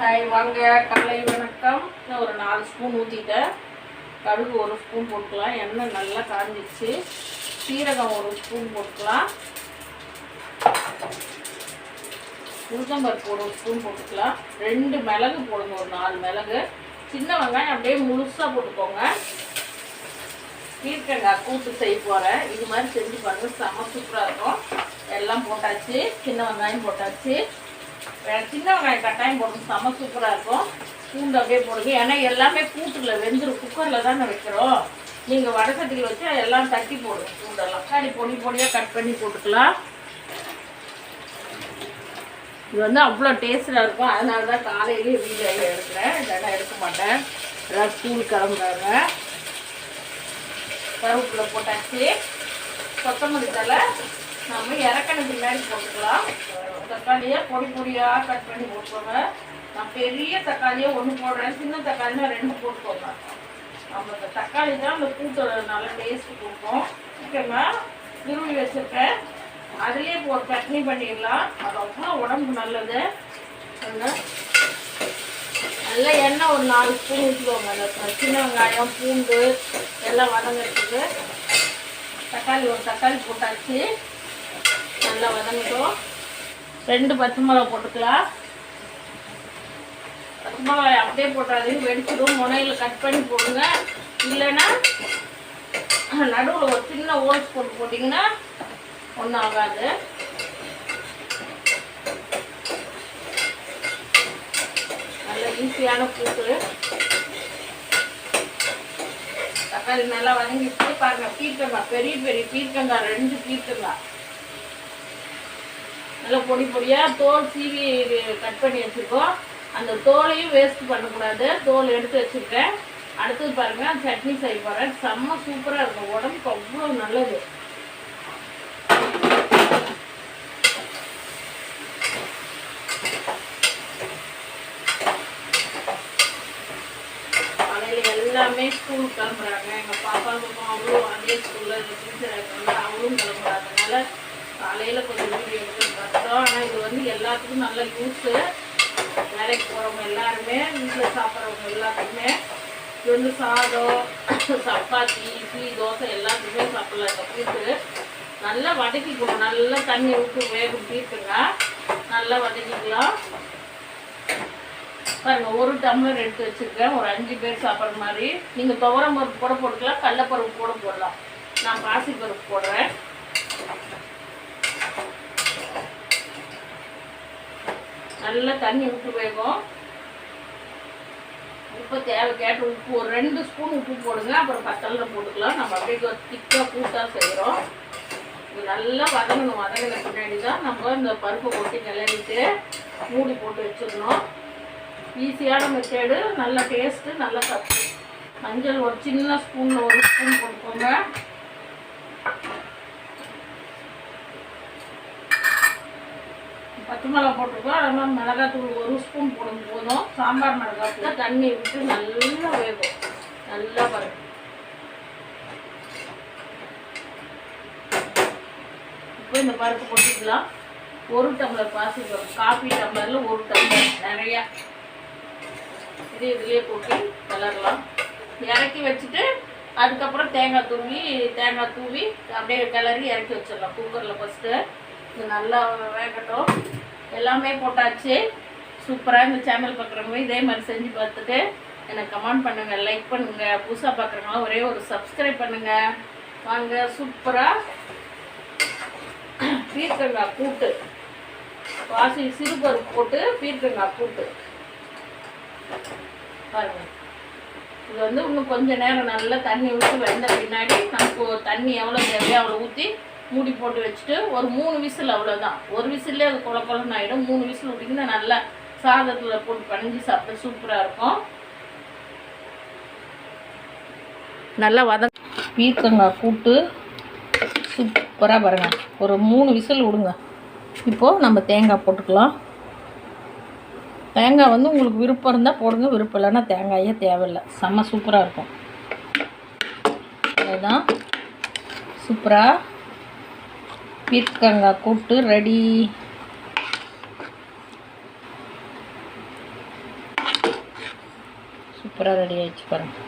Hi வாங்க காலை வணக்கம். நான் ஒரு நாலு ஸ்பூன் ஊற்றிட்டேன் கடுகு ஒரு ஸ்பூன் போட்டுக்கலாம். எண்ணெய் நல்லா காஞ்சிச்சு. சீரகம் ஒரு ஸ்பூன் போட்டுக்கலாம். உளுத்தம்பருப்பு ஒரு ஸ்பூன் போட்டுக்கலாம். ரெண்டு மிளகு போடுங்க ஒரு நாலு மிளகு. சின்ன வெங்காயம் அப்படியே முழுசாக போட்டுக்கோங்க. பீர்க்கங்காய் கூட்டு செய்ய போகிறேன் இது மாதிரி செஞ்சு பாருங்க செம சூப்பராக இருக்கும். எல்லாம் போட்டாச்சு. சின்ன வெங்காயம் போட்டாச்சு. சின்ன வெங்காயம் கட்டாயம் போடணும். செம்ம சூப்பராக இருக்கும். பூண்டு அப்படியே போடுங்க. ஏன்னா எல்லாமே கூட்டுல வெந்துடும் குக்கரில் தானே வைக்கிறோம். நீங்கள் வடசட்டியில் வச்சு எல்லாம் தட்டி போடுங்க பூண்டெல்லாம். தக்காளி பொடி பொடியாக கட் பண்ணி போட்டுக்கலாம். இது வந்து அவ்வளோ டேஸ்டாக இருக்கும். அதனால தான் காலையிலேயே வீடியோ எடுக்கிறேன். இதெல்லாம் எடுக்க மாட்டேன். எல்லாம் ஸ்கூல் கிளம்புறாங்க. கருவேப்பிலை போட்டாச்சு. கொத்தமல்லி தலை நம்ம இறக்கணும் பின்னாடி போட்டுக்கலாம். தக்காளியை பொடி பொடியாக கட் பண்ணி போட்டுக்கோங்க. நான் பெரிய தக்காளியை ஒன்று போடுறேன். சின்ன தக்காளினா ரெண்டு போட்டுக்கோங்க. நம்ம இந்த தக்காளி தான் அந்த கூட்டோட நல்ல டேஸ்ட் கொடுக்கும். ஓகேங்களா திருவி வச்சுருக்கேன். அதுலேயே இப்போ ஒரு சட்னி பண்ணிடலாம். அது அவ்வளோ உடம்பு நல்லது. நல்லா எண்ணெய் ஒரு நாலு ஸ்பூன் ஊற்றிக்கோங்க அந்த சின்ன வெங்காயம் பூண்டு எல்லாம் வதங்கிறதுக்கு. தக்காளி ஒரு தக்காளி போட்டாச்சு. நல்லா வதங்கிட்டோம். ரெண்டு பச்சை மிளகா போட்டுக்கலாம். பச்சை மிளகாய் அப்படியே போட்டாதையும் வெடிச்சிடும். முனையில் கட் பண்ணி போடுங்க. இல்லைன்னா நடுவில் ஒரு சின்ன ஓல்ஸ் போட்டு போட்டிங்கன்னா ஒன்றும் ஆகாது நல்ல ஈஸியான கூட்டு. தக்காளி நல்லா வதங்கிட்டு பாருங்க பீர்க்கங்காய் பெரிய பெரிய பீர்க்கங்காய் ரெண்டு பீர்க்கங்காய் நல்லா பொடி பொடியாக தோல் சீவி கட் பண்ணி வச்சுருக்கோம். அந்த தோலையும் வேஸ்ட் பண்ணக்கூடாது. தோல் எடுத்து வச்சுருக்கேன். அடுத்தது பாருங்க சட்னி செய்ய போகிறேன் செம்ம சூப்பராக இருக்கும். உடம்புக்கு அவ்வளோ நல்லது. எல்லாமே ஸ்கூல் கிளம்புறாங்க. எங்கள் பாப்பாவுக்கும் அவளும் அதே ஸ்கூலில் டீச்சர் இருக்காங்க. அவளும் கிளம்புறாங்கனால காலையில் கொஞ்சம் வீடியோ எடுத்து பார்த்தோம். ஆனால் இது வந்து எல்லாத்துக்கும் நல்ல யூஸு வேலைக்கு போகிறவங்க எல்லாருமே வீட்டில் சாப்பிட்றவங்க எல்லாத்துக்குமே. இது வந்து சாதம் சப்பாத்தி இட்லி தோசை எல்லாத்துக்குமே சாப்பிட்லாம் இந்த பீஸு நல்லா வதக்கிக்கணும் நல்லா தண்ணி விட்டு வேக பீஸுங்க நல்லா வதக்கிக்கலாம். பாருங்கள் ஒரு டம்ளர் எடுத்து வச்சுருக்கேன். ஒரு அஞ்சு பேர் சாப்பிட்ற மாதிரி. நீங்கள் துவரம் பருப்பு கூட போட்டுக்கலாம். கடலப்பருப்பு கூட போடலாம். நான் பாசிப்பருப்பு போடுறேன். நல்லா தண்ணி விட்டு வேகும். உப்பு தேவை கேட்டு உப்பு ஒரு ரெண்டு ஸ்பூன் உப்பு போடுங்க அப்புறம் பத்தல்ல போட்டுக்கலாம். நம்ம அப்படியே திக்காக கூட்டாக செய்கிறோம் இது நல்லா வதங்கணும். வதங்கின பின்னாடி தான் நம்ம இந்த பருப்பை கொட்டி கிளறிட்டு மூடி போட்டு வச்சிடணும். ஈஸியான மெத்தேடு நல்ல டேஸ்ட்டு நல்லா சத்து. மஞ்சள் ஒரு சின்ன ஸ்பூனில் ஒரு ஸ்பூன் போட்டுக்கோங்க பச்சை மிளகா போட்டிருக்கோம். அதெல்லாம் மிளகாத்தூள் ஒரு ஸ்பூன் போடும் போதும். சாம்பார் மிளகாத்தூள் தண்ணி விட்டு நல்லா வேகும். நல்லா வரும் இப்போ இந்த பருப்பு கொட்டிக்கலாம். ஒரு டம்ளர் பாசி பருப்பு காஃபி டம்ளரில் ஒரு டம்ளர் நிறையா. இது இதுலேயே கொட்டி கிளறலாம் இறக்கி வச்சுட்டு அதுக்கப்புறம் தேங்காய் தூவி தேங்காய் தூவி அப்படியே கிளறி இறக்கி வச்சிடலாம். குக்கரில் ஃபஸ்ட்டு இது நல்லா வேகட்டும். எல்லாமே போட்டாச்சு. சூப்பராக இந்த சேனல் பார்க்குறவங்க இதே மாதிரி செஞ்சு பார்த்துட்டு எனக்கு கமெண்ட் பண்ணுங்கள் லைக் பண்ணுங்கள் புதுசாக பார்க்குறவங்களாம் ஒரே ஒரு சப்ஸ்கிரைப் பண்ணுங்கள் வாங்க சூப்பராக பீர்க்கங்காய் கூட்டு. வாசி சிறுபருப்பு போட்டு பீர்க்கங்காய் கூட்டு. பாருங்க. இது வந்து இன்னும் கொஞ்சம் நேரம் நல்லா தண்ணி ஊற்றி வெந்த பின்னாடி நமக்கு தண்ணி எவ்வளோ தேவையோ அவ்வளோ ஊற்றி மூடி போட்டு வச்சுட்டு ஒரு மூணு விசில் அவ்வளோதான் ஒரு விசிலே அது குழ குலன்னு ஆகிடும் மூணு விசில் விட்டிங்கன்னா நல்லா சாதத்தில் போட்டு பணிஞ்சு சாப்பிட்டு சூப்பராக இருக்கும். நல்லா வத பீர்க்கங்காய் கூட்டு சூப்பராக பாருங்கள் ஒரு மூணு விசில் விடுங்க. இப்போது நம்ம தேங்காய் போட்டுக்கலாம். தேங்காய் வந்து உங்களுக்கு விருப்பம் இருந்தால் போடுங்க விருப்பம் இல்லைன்னா தேங்காயே தேவையில்லை. செம்ம சூப்பராக இருக்கும். அதுதான் சூப்பராக பீர்க்கங்காய் கூட்டு ரெடி சூப்பராக ரெடி ஆயிடுச்சு பாருங்கள்